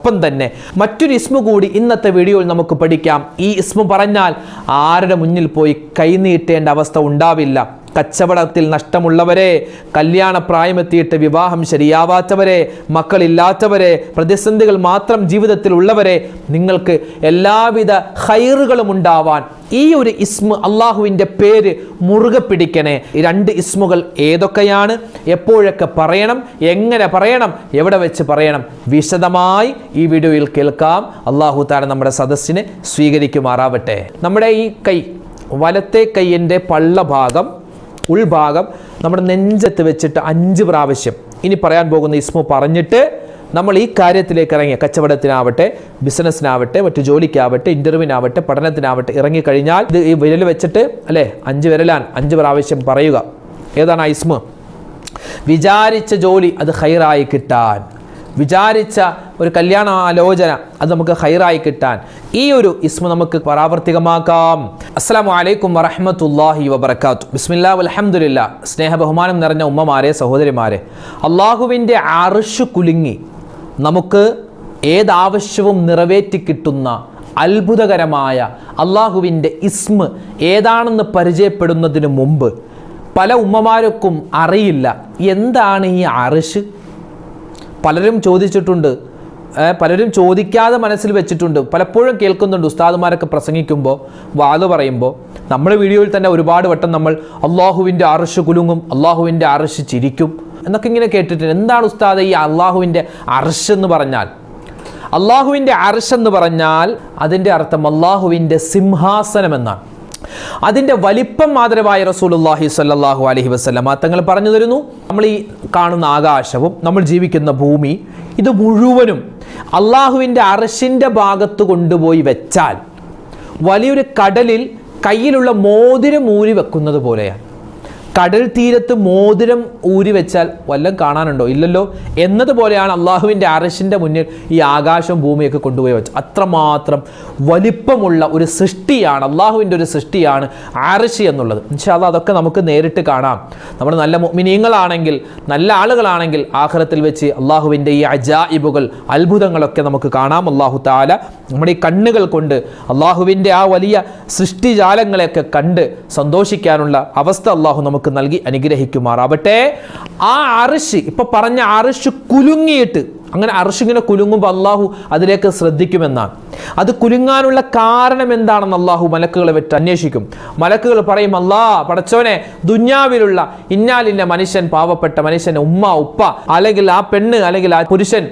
ഒപ്പം തന്നെ മറ്റൊരു ഇസ്മു കൂടി ഇന്നത്തെ വീഡിയോയിൽ നമുക്ക് പഠിക്കാം. ഈ ഇസ്മു പറഞ്ഞാൽ ആരുടെ മുന്നിൽ പോയി കൈനീട്ടേണ്ട അവസ്ഥ ഉണ്ടാവില്ല. കച്ചവടത്തിൽ നഷ്ടമുള്ളവരെ കല്യാണ പ്രായമെത്തിയിട്ട് വിവാഹം ശരിയാവാത്തവരെ മക്കളില്ലാത്തവരെ പ്രതിസന്ധികൾ മാത്രം ജീവിതത്തിൽ ഉള്ളവരെ നിങ്ങൾക്ക് എല്ലാവിധ ഹൈറുകളും ഉണ്ടാവാൻ ഈ ഒരു ഇസ്മ അള്ളാഹുവിന്റെ പേര് മുറുകെ പിടിക്കണേ. രണ്ട് ഇസ്മുകൾ ഏതൊക്കെയാണ്? എപ്പോഴൊക്കെ പറയണം? എങ്ങനെ പറയണം? എവിടെ വെച്ച് പറയണം? വിശദമായി ഈ വീഡിയോയിൽ കേൾക്കാം. അള്ളാഹു താര നമ്മുടെ സദസ്സിനെ സ്വീകരിക്കുമാറാവട്ടെ. നമ്മുടെ ഈ കൈ വലത്തെ കൈയിന്റെ പള്ളഭാഗം ഉൾഭാഗം നമ്മുടെ നെഞ്ചത്ത് വെച്ചിട്ട് അഞ്ച് പ്രാവശ്യം ഇനി പറയാൻ പോകുന്ന ഇസ്മു പറഞ്ഞിട്ട് നമ്മൾ ഈ കാര്യത്തിലേക്ക് ഇറങ്ങിയ കച്ചവടത്തിനാവട്ടെ ബിസിനസ്സിനാവട്ടെ മറ്റു ജോലിക്കാവട്ടെ ഇന്റർവ്യൂവിനാവട്ടെ പഠനത്തിനാവട്ടെ ഇറങ്ങിക്കഴിഞ്ഞാൽ ഇത് ഈ വിരൽ വെച്ചിട്ട് അല്ലേ അഞ്ച് വിരലാൻ അഞ്ച് പ്രാവശ്യം പറയുക. ഏതാണ് ആ ഇസ്മു? വിചാരിച്ച ജോലി അത് ഹൈറായി കിട്ടാൻ. വിചാരിച്ച ഒരു കല്യാണ ആലോചന അത് നമുക്ക് ഹൈറായി കിട്ടാൻ. ഈ ഒരു ഇസ്മ നമുക്ക് പ്രാവർത്തികമാക്കാം. അസ്സാം വലൈക്കും വറഹ്മത്തുള്ളാഹി വബർക്കാത്തു ബിസ്മില്ലാ അലഹമുല്ല സ്നേഹ ബഹുമാനം നിറഞ്ഞ ഉമ്മമാരെ സഹോദരിമാരെ അള്ളാഹുവിന്റെ അർഷ് കുലുങ്ങി നമുക്ക് ഏതാവശ്യവും നിറവേറ്റി കിട്ടുന്ന അത്ഭുതകരമായ അള്ളാഹുവിന്റെ ഇസ്മ ഏതാണെന്ന് പരിചയപ്പെടുന്നതിന് മുമ്പ് പല ഉമ്മമാർക്കും അറിയില്ല. എന്താണ് ഈ അർഷ്? പലരും ചോദിച്ചിട്ടുണ്ട് പലരും ചോദിക്കാതെ മനസ്സിൽ വെച്ചിട്ടുണ്ട്. പലപ്പോഴും കേൾക്കുന്നുണ്ട് ഉസ്താദുമാരൊക്കെ പ്രസംഗിക്കുമ്പോൾ വാത് പറയുമ്പോൾ നമ്മുടെ വീഡിയോയിൽ തന്നെ ഒരുപാട് വട്ടം നമ്മൾ അള്ളാഹുവിന്റെ അറിഷ് കുലുങ്ങും അള്ളാഹുവിന്റെ അറിഷ് ചിരിക്കും എന്നൊക്കെ ഇങ്ങനെ കേട്ടിട്ടുണ്ട് എന്താണ് ഉസ്താദ് ഈ അള്ളാഹുവിന്റെ അറിഷ് എന്ന് പറഞ്ഞാൽ? അള്ളാഹുവിന്റെ അറിഷ് എന്ന് പറഞ്ഞാൽ അതിന്റെ അർത്ഥം അള്ളാഹുവിന്റെ സിംഹാസനം എന്നാണ് അതിന്റെ വലിപ്പം മാതരമായ റസൂലുല്ലാഹി സല്ലാഹു അലഹി വസല്ലമ തങ്ങൾ പറഞ്ഞു തരുന്നു നമ്മൾ ഈ കാണുന്ന ആകാശവും നമ്മൾ ജീവിക്കുന്ന ഭൂമി ഇത് മുഴുവനും അള്ളാഹുവിന്റെ അറശിന്റെ ഭാഗത്ത് കൊണ്ടുപോയി വെച്ചാൽ വലിയൊരു കടലിൽ കയ്യിലുള്ള മോതിരം ഊരി വെക്കുന്നത് പോലെയാണ്. കടൽ തീരത്ത് മോതിരം ഊരി വെച്ചാൽ വല്ലതും കാണാനുണ്ടോ? ഇല്ലല്ലോ. എന്നതുപോലെയാണ് അള്ളാഹുവിന്റെ അറശിന്റെ മുന്നിൽ ഈ ആകാശം ഭൂമിയൊക്കെ കൊണ്ടുപോയി വെച്ചത്. അത്രമാത്രം വലിപ്പമുള്ള ഒരു സൃഷ്ടിയാണ് അള്ളാഹുവിന്റെ ഒരു സൃഷ്ടിയാണ് ആരശി എന്നുള്ളത്. ഇൻഷാല്ല അതൊക്കെ നമുക്ക് നേരിട്ട് കാണാം. നമ്മൾ നല്ല മിനിയങ്ങളാണെങ്കിൽ നല്ല ആളുകളാണെങ്കിൽ ആഖിറത്തിൽ വെച്ച് അള്ളാഹുവിന്റെ ഈ അജായിബുകൾ അത്ഭുതങ്ങളൊക്കെ നമുക്ക് കാണാം. അള്ളാഹു താല നമ്മുടെ ഈ കണ്ണുകൾ കൊണ്ട് അള്ളാഹുവിന്റെ ആ വലിയ സൃഷ്ടിജാലങ്ങളെയൊക്കെ കണ്ട് സന്തോഷിക്കാനുള്ള അവസ്ഥ അള്ളാഹു നമുക്ക് നൽകി അനുഗ്രഹിക്കുമാറാവട്ടെ. ആ അറിഷ് ഇപ്പൊ പറഞ്ഞ അറിഷ് കുലുങ്ങിയിട്ട് അങ്ങനെ അറിഷ് ഇങ്ങനെ കുലുങ്ങുമ്പോൾ അള്ളാഹു അതിലേക്ക് ശ്രദ്ധിക്കുമെന്നാണ്. അത് കുലുങ്ങാനുള്ള കാരണം എന്താണെന്ന് അള്ളാഹു മലക്കുകളെ വെച്ച് അന്വേഷിക്കും. മലക്കുകൾ പറയും അല്ലാ പടച്ചോനെ ദുന്യാവിലുള്ള ഇന്നാലിന്ന മനുഷ്യൻ പാവപ്പെട്ട മനുഷ്യൻ ഉമ്മ ഉപ്പ അല്ലെങ്കിൽ ആ പെണ്ണ് അല്ലെങ്കിൽ ആ പുരുഷൻ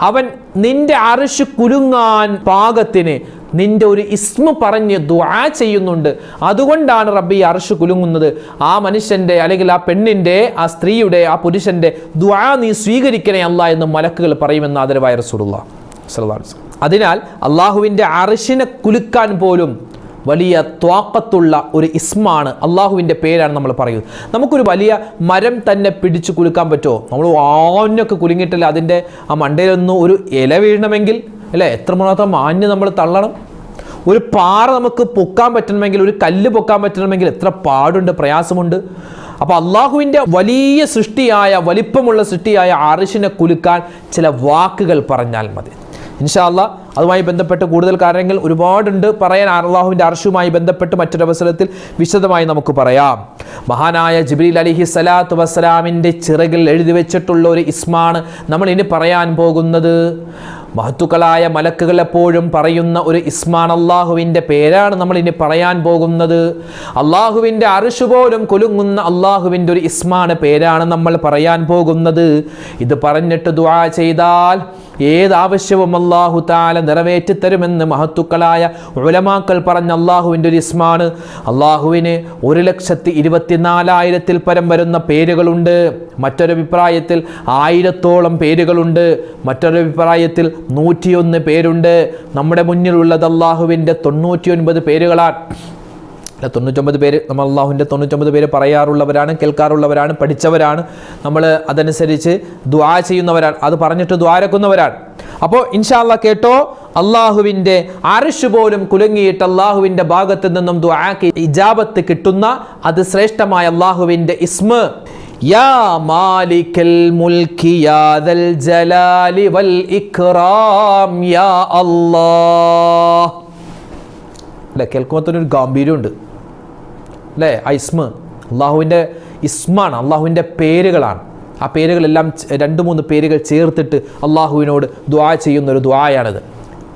അവൻ നിന്റെ അറിഷ് കുലുങ്ങാൻ പാകത്തിന് നിന്റെ ഒരു ഇസ്മു പറഞ്ഞ് ദുആ ചെയ്യുന്നുണ്ട്. അതുകൊണ്ടാണ് റബ്ബി അർഷ് കുലുങ്ങുന്നത്. ആ മനുഷ്യന്റെ അല്ലെങ്കിൽ ആ പെണ്ണിന്റെ ആ സ്ത്രീയുടെ ആ പുരുഷന്റെ ദുആ നീ സ്വീകരിക്കണേ അല്ല എന്ന് മലക്കുകൾ പറയുമെന്ന് ആദരവായ റസൂലുള്ള. അതിനാൽ അള്ളാഹുവിന്റെ അർഷിനെ കുലുക്കാൻ പോലും വലിയ ത്വാക്കത്തുള്ള ഒരു ഇസ്മാണ് അള്ളാഹുവിന്റെ പേരാണ് നമ്മൾ പറയുന്നത്. നമുക്കൊരു വലിയ മരം തന്നെ പിടിച്ചു കുലുക്കാൻ പറ്റുമോ? നമ്മൾ ആഞ്ഞൊക്കെ കുലുങ്ങിയിട്ടില്ല അതിന്റെ ആ മണ്ടയിലൊന്നും ഒരു ഇല വീഴണമെങ്കിൽ അല്ലേ? എത്രമാത്രം മാന്യ നമ്മൾ തള്ളണം? ഒരു പാറ നമുക്ക് പൊക്കാൻ പറ്റണമെങ്കിൽ ഒരു കല്ല് പൊക്കാൻ പറ്റണമെങ്കിൽ എത്ര പാടുണ്ട് പ്രയാസമുണ്ട്. അപ്പോൾ അള്ളാഹുവിന്റെ വലിയ സൃഷ്ടിയായ വലിപ്പമുള്ള സൃഷ്ടിയായ അറിഷിനെ കുലുക്കാൻ ചില വാക്കുകൾ പറഞ്ഞാൽ മതി. ഇൻഷാല്ല അതുമായി ബന്ധപ്പെട്ട് കൂടുതൽ കാര്യങ്ങൾ ഒരുപാടുണ്ട്. പറയാൻ അള്ളാഹുവിന്റെ അർഷുമായി ബന്ധപ്പെട്ട് മറ്റൊരവസരത്തിൽ വിശദമായി നമുക്ക് പറയാം. മഹാനായ ജിബ്രീൽ അലിഹി സലാത്തു വസ്സലാമിന്റെ ചിറകിൽ എഴുതി വെച്ചിട്ടുള്ള ഒരു ഇസ്മാണ് നമ്മൾ ഇനി പറയാൻ പോകുന്നത്. മഹത്തുക്കളായ മലക്കുകൾ എപ്പോഴും പറയുന്ന ഒരു ഇസ്മാൻ അള്ളാഹുവിന്റെ പേരാണ് നമ്മൾ ഇനി പറയാൻ പോകുന്നത്. അള്ളാഹുവിന്റെ അറിശുപോലും പോലും കുലുങ്ങുന്ന അള്ളാഹുവിന്റെ ഒരു ഇസ്മാണ് പേരാണ് നമ്മൾ പറയാൻ പോകുന്നത്. ഇത് പറഞ്ഞിട്ട് ദുആ ചെയ്താൽ ഏത് ഏതാവശ്യവും അള്ളാഹു താല നിറവേറ്റിത്തരുമെന്ന് മഹത്തുക്കളായ ഉലമാക്കൾ പറഞ്ഞ അള്ളാഹുവിന്റെ ഒരു ഇസ്മാണ് അള്ളാഹുവിന് ഒരു ലക്ഷത്തി ഇരുപത്തിനാലായിരത്തിൽ പരം വരുന്ന പേരുകളുണ്ട്. മറ്റൊരു അഭിപ്രായത്തിൽ ആയിരത്തോളം പേരുകളുണ്ട്. മറ്റൊരു അഭിപ്രായത്തിൽ നൂറ്റിയൊന്ന് പേരുണ്ട്. നമ്മുടെ മുന്നിലുള്ളത് അള്ളാഹുവിന്റെ തൊണ്ണൂറ്റിയൊൻപത് പേരുകളാണ്. അല്ല തൊണ്ണൂറ്റൊമ്പത് പേര് നമ്മൾ അള്ളാഹുവിന്റെ തൊണ്ണൂറ്റൊമ്പത് പേര് പറയാറുള്ളവരാണ് കേൾക്കാറുള്ളവരാണ് പഠിച്ചവരാണ്. നമ്മൾ അതനുസരിച്ച് ദ്വാ ചെയ്യുന്നവരാണ് അത് പറഞ്ഞിട്ട് ദ്വാരക്കുന്നവരാണ് അപ്പോൾ ഇൻഷാല്ല കേട്ടോ അള്ളാഹുവിന്റെ അരിഷ് പോലും കുലുങ്ങിയിട്ട് അള്ളാഹുവിന്റെ ഭാഗത്ത് നിന്നും ദ്വാക്ക് ഇജാബത്ത് കിട്ടുന്ന അത് ശ്രേഷ്ഠമായ അള്ളാഹുവിന്റെ ഇസ്മ. യാ മാലിക്കൽ മുൽക്കി യാദൽ ജലാലി വൽ ഇക്റാം യാ അല്ലാഹ്. അല്ലേ കേൾക്കുമ്പോൾ തന്നെ ഒരു ഗാംഭീര്യമുണ്ട്. അല്ലേ ആ ഇസ്മ അള്ളാഹുവിന്റെ ഇസ്മാണ് അള്ളാഹുവിന്റെ പേരുകളാണ്. ആ പേരുകളെല്ലാം രണ്ട് മൂന്ന് പേരുകൾ ചേർത്തിട്ട് അള്ളാഹുവിനോട് ദ്വാ ചെയ്യുന്ന ഒരു ദ്വായാണിത്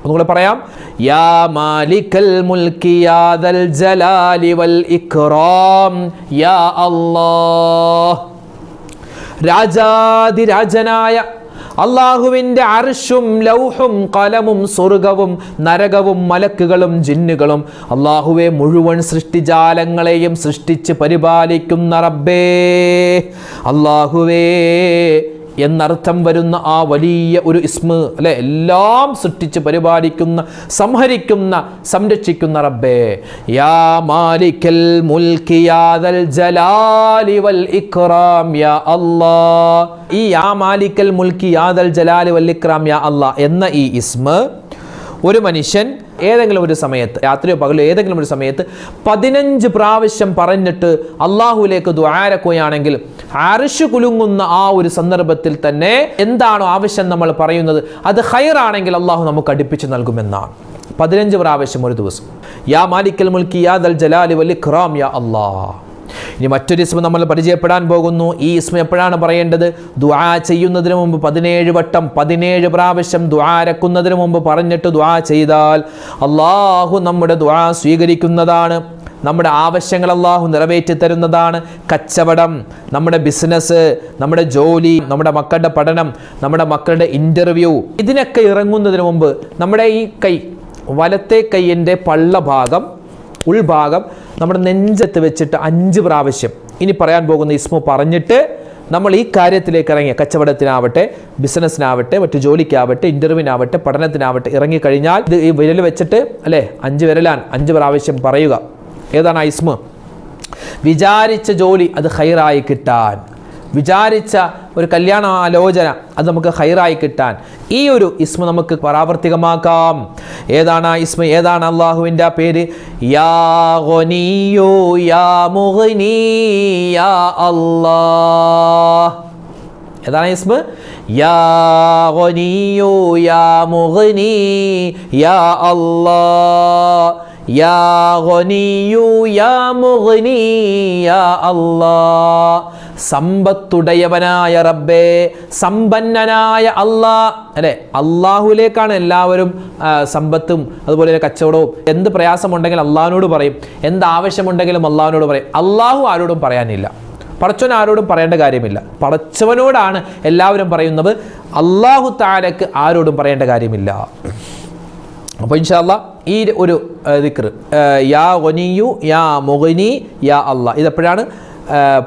ഒന്നുകൂടെ പറയാം യാ മാലിക്കൽ മുൽക്കി യാദൽ ജലാലി വൽ ഇക്റാം യാ അല്ലാഹ്. രാജാതിരാജനായ അള്ളാഹുവിന്റെ അർഷും ലൗഹും കലമും സ്വർഗവും നരകവും മലക്കുകളും ജിന്നുകളും അള്ളാഹുവെ മുഴുവൻ സൃഷ്ടിജാലങ്ങളെയും സൃഷ്ടിച്ച് പരിപാലിക്കുന്ന റബ്ബേ. അള്ളാഹുവേ എന്നർത്ഥം വരുന്ന ആ വലിയ ഒരു ഇസ്മ അല്ലെ? എല്ലാം സൃഷ്ടിച്ച് പരിപാലിക്കുന്ന സംഹരിക്കുന്ന സംരക്ഷിക്കുന്ന റബ്ബേ. യാ മാലിക്കൽ മുൽക്കി യാദൽ ജലാലി വൽ ഇക്റാം യാ അല്ലാ ഈ യാ മാലിക്കൽ മുൽക്കി യാദൽ ജലാലി വൽ ഇക്റാം യാ അല്ലാ എന്ന ഈ ഇസ്മ ഒരു മനുഷ്യൻ ഏതെങ്കിലും ഒരു സമയത്ത് രാത്രിയോ പകലോ ഏതെങ്കിലും ഒരു സമയത്ത് പതിനഞ്ച് പ്രാവശ്യം പറഞ്ഞിട്ട് അള്ളാഹുലേക്ക് ദ്വാരക്കുകയാണെങ്കിൽ അരിശു കുലുങ്ങുന്ന ആ ഒരു സന്ദർഭത്തിൽ തന്നെ എന്താണോ ആവശ്യം നമ്മൾ പറയുന്നത് അത് ഹൈറാണെങ്കിൽ അള്ളാഹു നമുക്ക് അടുപ്പിച്ച് നൽകുമെന്നാണ്. പതിനഞ്ച് പ്രാവശ്യം ഒരു ദിവസം. യാ മാലിക്കൽ മുൽക്കി യാ ദൽ ജലാലി വലി ഖറാം യാ അല്ലാഹ് ഇനി മറ്റൊരു ഇസ്മ നമ്മൾ പരിചയപ്പെടാൻ പോകുന്നു. ഈ ഇസ്മ എപ്പോഴാണ് പറയേണ്ടത്? ദുആ ചെയ്യുന്നതിന് മുമ്പ് പതിനേഴ് വട്ടം പതിനേഴ് പ്രാവശ്യം ദുആരക്കുന്നതിന് മുമ്പ് പറഞ്ഞിട്ട് ദുആ ചെയ്താൽ അള്ളാഹു നമ്മുടെ ദുആ സ്വീകരിക്കുന്നതാണ്. നമ്മുടെ ആവശ്യങ്ങൾ അള്ളാഹു നിറവേറ്റി തരുന്നതാണ്. കച്ചവടം നമ്മുടെ ബിസിനസ് നമ്മുടെ ജോലി നമ്മുടെ മക്കളുടെ പഠനം നമ്മുടെ മക്കളുടെ ഇന്റർവ്യൂ ഇതിനൊക്കെ ഇറങ്ങുന്നതിന് മുമ്പ് നമ്മുടെ ഈ കൈ വലത്തെ കൈയിന്റെ പള്ളഭാഗം ഉൾഭാഗം നമ്മുടെ നെഞ്ചത്ത് വെച്ചിട്ട് അഞ്ച് പ്രാവശ്യം ഇനി പറയാൻ പോകുന്ന ഇസ്മു പറഞ്ഞിട്ട് നമ്മൾ ഈ കാര്യത്തിലേക്ക് ഇറങ്ങിയ കച്ചവടത്തിനാവട്ടെ ബിസിനസ്സിനാവട്ടെ മറ്റ് ജോലിക്കാവട്ടെ ഇന്റർവ്യൂവിനാവട്ടെ പഠനത്തിനാവട്ടെ ഇറങ്ങിക്കഴിഞ്ഞാൽ ഇത് ഈ വിരൽ വെച്ചിട്ട് അല്ലേ അഞ്ച് വിരലാൻ അഞ്ച് പ്രാവശ്യം പറയുക. ഏതാണ് ആ ഇസ്മ? വിചാരിച്ച ജോലി അത് ഹൈറായി കിട്ടാൻ. വിചാരിച്ച ഒരു കല്യാണ ആലോചന അത് നമുക്ക് ഹൈറായി കിട്ടാൻ. ഈ ഒരു ഇസ്മ നമുക്ക് പരാവർത്തികമാക്കാം. ഏതാണ് ആ ഇസ്മ? ഏതാണ് അള്ളാഹുവിന്റെ ആ പേര്? യാ യാ യാ ഏതാണ് ഇസ്മ? യാ യാ യാ യാ യാ യാ സമ്പത്തുടയവനായ റബ്ബേ സമ്പന്നനായ അള്ളാ അല്ലെ? അള്ളാഹുലേക്കാണ് എല്ലാവരും സമ്പത്തും അതുപോലെ കച്ചവടവും. എന്ത് പ്രയാസമുണ്ടെങ്കിലും അള്ളാഹിനോട് പറയും. എന്ത് ആവശ്യമുണ്ടെങ്കിലും അള്ളാഹിനോട് പറയും. അള്ളാഹു ആരോടും പറയാനില്ല. പടച്ചവൻ ആരോടും പറയേണ്ട കാര്യമില്ല. പടച്ചവനോടാണ് എല്ലാവരും പറയുന്നത്. അള്ളാഹു താരക്ക് ആരോടും പറയേണ്ട കാര്യമില്ല. അപ്പോൾ ഇൻഷാല്ല ഈ ഒരു ദിക്ർ യാ ഒനിയു യാ മുഗനി യാ അള്ളാഹ് ഇതെപ്പോഴാണ്?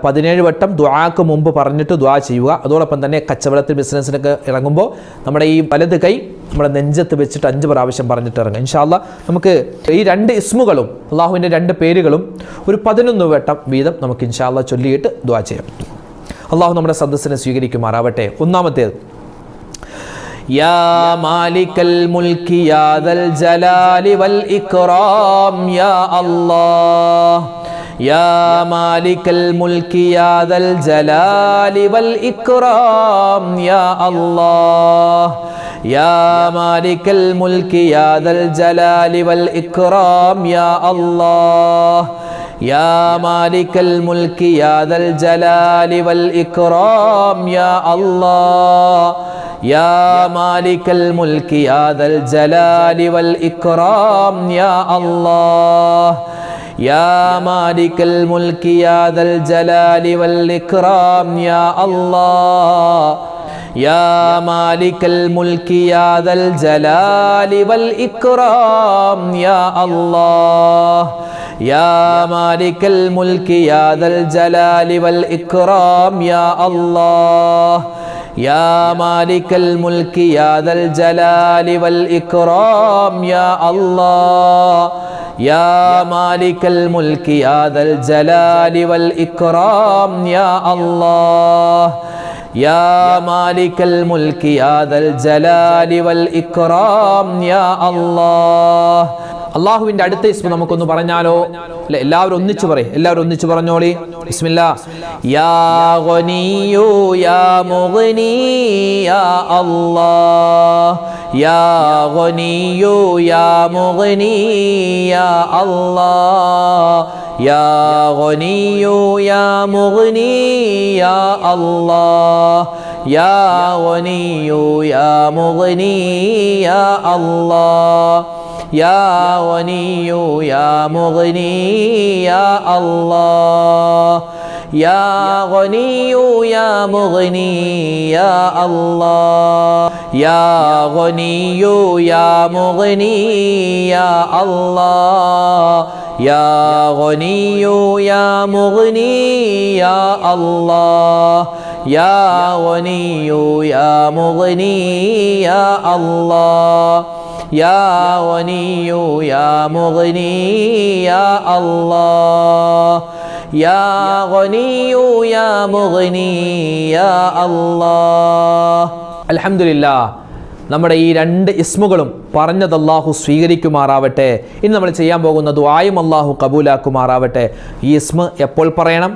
പതിനേഴ് വട്ടം ദ്വാക്ക് മുമ്പ് പറഞ്ഞിട്ട് ദ്വാ ചെയ്യുക അതോടൊപ്പം തന്നെ കച്ചവടത്തിൽ ബിസിനസ്സിനൊക്കെ ഇറങ്ങുമ്പോൾ നമ്മുടെ ഈ വലത് കൈ നമ്മുടെ നെഞ്ചത്ത് വെച്ചിട്ട് അഞ്ച് പ്രാവശ്യം പറഞ്ഞിട്ട് ഇറങ്ങുക ഇൻഷാല്ല നമുക്ക് ഈ രണ്ട് ഇസ്മുകളും അള്ളാഹുവിൻ്റെ രണ്ട് പേരുകളും ഒരു പതിനൊന്ന് വട്ടം വീതം നമുക്ക് ഇൻഷാല്ല ചൊല്ലിയിട്ട് ദ്വാ ചെയ്യാം അള്ളാഹു നമ്മുടെ സദസ്സിനെ സ്വീകരിക്കുമാറാവട്ടെ ഒന്നാമത്തേത് يا مالك الملك يا ذا الجلال والإكرام يا الله يا مالك الملك يا ذا الجلال والإكرام يا الله. يا مالك الملك يا ذا الجلال والإكرام يا الله. يا مالك الملك يا ذا الجلال والإكرام يا الله. يا مالك الملك يا ذا الجلال والإكرام يا الله. يا مالك الملك يا ذا الجلال والإكرام يا الله يا مالك الملك يا ذا الجلال والإكرام يا الله يا مالك الملك يا ذا الجلال والإكرام يا الله يا مالك الملك يا ذا الجلال والإكرام يا الله يا مالك الملك يا ذا الجلال والإكرام يا الله. يا مالك الملك يا ذا الجلال والإكرام يا الله. അള്ളാഹുവിന്റെ അടുത്ത ഇസ്മ നമുക്കൊന്ന് പറഞ്ഞാലോ അല്ലെ എല്ലാവരും ഒന്നിച്ചു പറയും എല്ലാവരും ഒന്നിച്ചു പറഞ്ഞോളി ബിസ്മില്ല യാ ഗനിയു യാ മുഗ്നി യാ അല്ലാഹ് യാ ഗനിയു യാ മുഗ്നി യാ അല്ലാഹ് يا غني يا مغني يا الله يا غني يا مغني يا الله يا غني يا مغني يا الله. يا غني يا مغني يا الله. يا غني يا مغني يا الله. يا غني يا مغني يا الله. يا غني يا مغني يا الله. يا غني يا مغني يا الله يا غني يا مغني يا الله الحمد لله നമ്മുടെ ഈ രണ്ട് ഇസ്മുകളും പറഞ്ഞത് അള്ളാഹു സ്വീകരിക്കുമാറാവട്ടെ ഇനി നമ്മൾ ചെയ്യാൻ പോകുന്ന ദുആയും അള്ളാഹു കബൂലാക്കുമാറാവട്ടെ ഈ ഇസ്മ എപ്പോൾ പറയണം